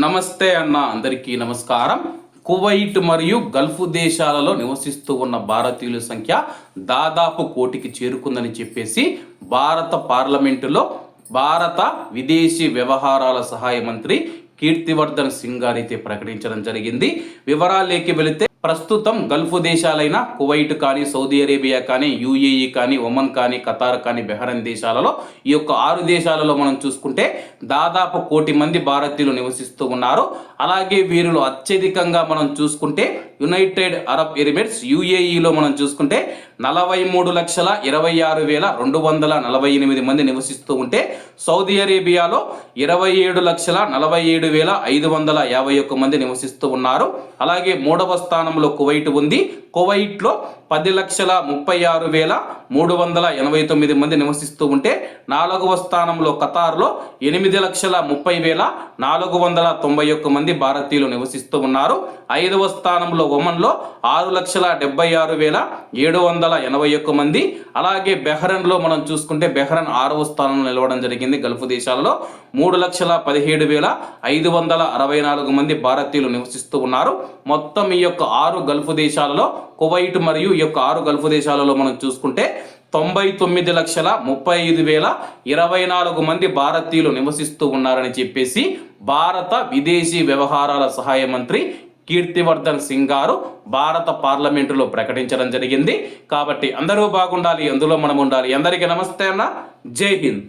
నమస్తే అన్న అందరికీ నమస్కారం. కువైట్ మరియు గల్ఫ్ దేశాలలో నివసిస్తూ ఉన్న భారతీయుల సంఖ్య దాదాపు కోటికి చేరుకుందని చెప్పేసి భారత పార్లమెంటులో భారత విదేశీ వ్యవహారాల సహాయ మంత్రి కీర్తివర్ధన్ సింగ్ గారైతే ప్రకటించడం జరిగింది. వివరాలేకి వెళితే ప్రస్తుతం గల్ఫ్ దేశాలైన కువైట్ కానీ సౌదీ అరేబియా కానీ యుఏఈ కానీ ఒమన్ కానీ ఖతార్ కానీ బెహరన్ దేశాలలో ఈ యొక్క ఆరు దేశాలలో మనం చూసుకుంటే దాదాపు కోటి మంది భారతీయులు నివసిస్తూ ఉన్నారు. అలాగే వీరిలో అత్యధికంగా మనం చూసుకుంటే యునైటెడ్ అరబ్ ఎమిరేట్స్ యుఏఈలో మనం చూసుకుంటే నలభై మూడు లక్షల ఇరవై ఆరు వేల రెండు వందల నలభై ఎనిమిది మంది నివసిస్తూ ఉంటే సౌదీ అరేబియాలో ఇరవై ఏడు లక్షల నలభై ఏడు వేల ఐదు వందల యాభై ఒక్క మంది నివసిస్తూ ఉన్నారు. అలాగే మూడవ స్థానంలో కువైట్ ఉంది. కువైట్లో పది లక్షల ముప్పై ఆరు వేల మూడు వందల ఎనభై తొమ్మిది మంది నివసిస్తూ ఉంటే నాలుగవ స్థానంలో ఖతార్లో ఎనిమిది లక్షల ముప్పై వేల నాలుగు వందల తొంభై ఒక్క మంది భారతీయులు నివసిస్తూ ఉన్నారు. ఐదవ స్థానంలో ఒమన్లో ఆరు లక్షల డెబ్బై ఆరు వేల ఏడు వందల ఎనభై ఒక్క మంది. అలాగే బెహ్రన్లో మనం చూసుకుంటే బెహ్రన్ ఆరవ స్థానంలో నిలవడం జరిగింది గల్ఫ్ దేశాలలో. మూడు లక్షల పదిహేడు వేల ఐదు వందల అరవై నాలుగు మంది భారతీయులు నివసిస్తూ ఉన్నారు. మొత్తం ఈ యొక్క ఆరు గల్ఫ్ దేశాలలో కువైట్ మరియు ఈ యొక్క ఆరు గల్ఫ్ దేశాలలో మనం చూసుకుంటే తొంభై తొమ్మిది లక్షల ముప్పై ఐదు వేల ఇరవై నాలుగు మంది భారతీయులు నివసిస్తూ ఉన్నారని చెప్పేసి భారత విదేశీ వ్యవహారాల సహాయ మంత్రి కీర్తివర్ధన్ సింగ్ గారు భారత పార్లమెంటులో ప్రకటించడం జరిగింది. కాబట్టి అందరూ బాగుండాలి అందులో మనం ఉండాలి అందరికీ నమస్తే అన్న. జై హింద్.